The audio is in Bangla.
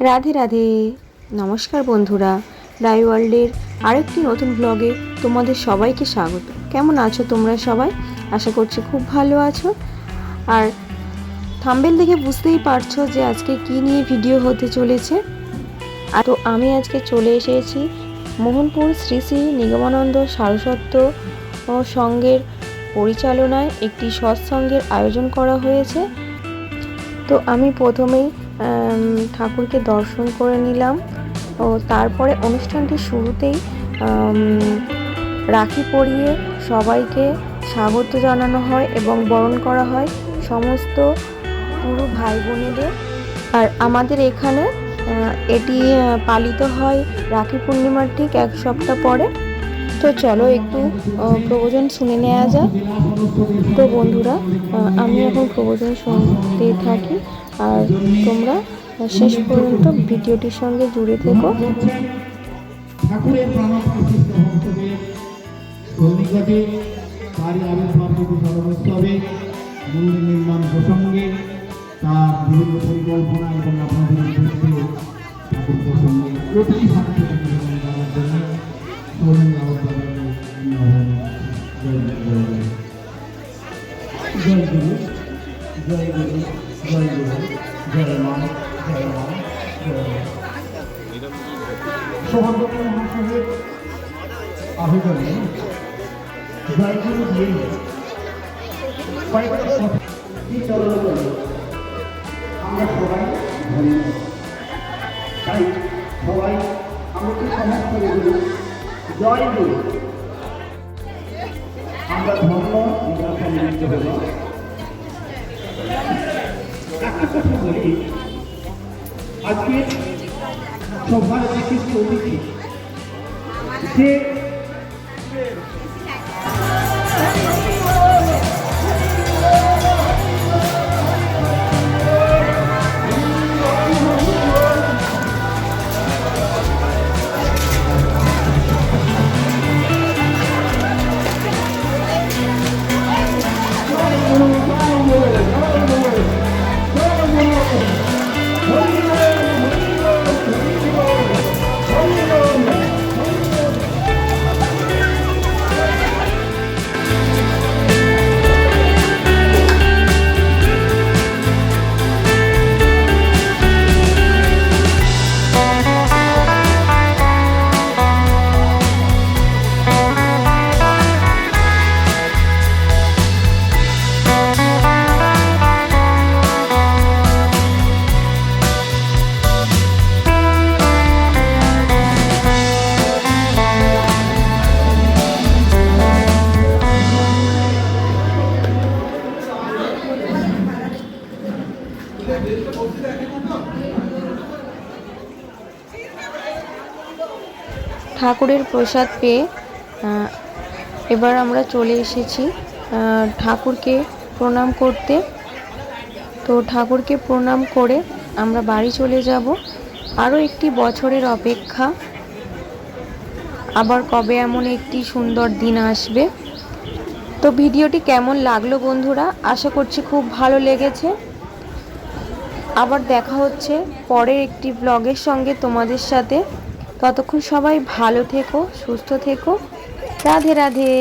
রাধে রাধে। নমস্কার বন্ধুরা, রাই ওয়ার্ল্ডের আরেকটি নতুন ব্লগে তোমাদের সবাইকে স্বাগত। কেমন আছো তোমরা সবাই? আশা করছি খুব ভালো আছো। আর থাম্বেল দেখে বুঝতেই পারছ যে আজকে কি নিয়ে ভিডিও হতে চলেছে। আর তো আমি আজকে চলে এসেছি মোহনপুর শ্রী শ্রী নিগমানন্দ সারস্বত ও সঙ্গের পরিচালনায় একটি সৎসঙ্গের আয়োজন করা হয়েছে। তো আমি প্রথমেই ঠাকুরকে দর্শন করে নিলাম। ও তারপরে অনুষ্ঠানটি শুরুতেই রাখি পরিয়ে সবাইকে স্বাগত জানানো হয় এবং বরণ করা হয় সমস্ত পুরো ভাই বোনেদের আর আমাদের এখানে এটি পালিত হয় রাখি পূর্ণিমার ঠিক এক সপ্তাহ পরে। তো চলো একটু প্রবচন শুনে নেওয়া যাক। তো বন্ধুরা আমি এখন প্রবচন শুনতে থাকি। আর তোমরা শেষ পর্যন্ত ভিডিওটির সঙ্গে জুড়ে থেকো। পরিকল্পনা এবং আপনাদের উদ্দেশ্যে ঠাকুর প্রসঙ্গে জন্য সৌভাগ্যবান মহাসভের আবেদনে জয়গুরু দিয়ে কয়েকটা কথা চলন করে ধন্য তাই সবাই আমাকে সমাজ করে জয় আমরা নিরাশা নিযুক্ত হল একটা কথা বলি আজকে বিশিষ্ট অতিথি যে ঠাকুরের প্রসাদ পেয়ে এবার আমরা চলে এসেছি ঠাকুরকে প্রণাম করতে। তো ঠাকুরকে প্রণাম করে আমরা বাড়ি চলে যাব। আরও একটি বছরের অপেক্ষা। আবার কবে এমন একটি সুন্দর দিন আসবে। তো ভিডিওটি কেমন লাগল বন্ধুরা? আশা করছি খুব ভালো লেগেছে। আবার দেখা হচ্ছে পরের একটি ব্লগের সঙ্গে তোমাদের সাথে। ততক্ষণ সবাই ভালো থেকো সুস্থ থেকো। রাধে রাধে।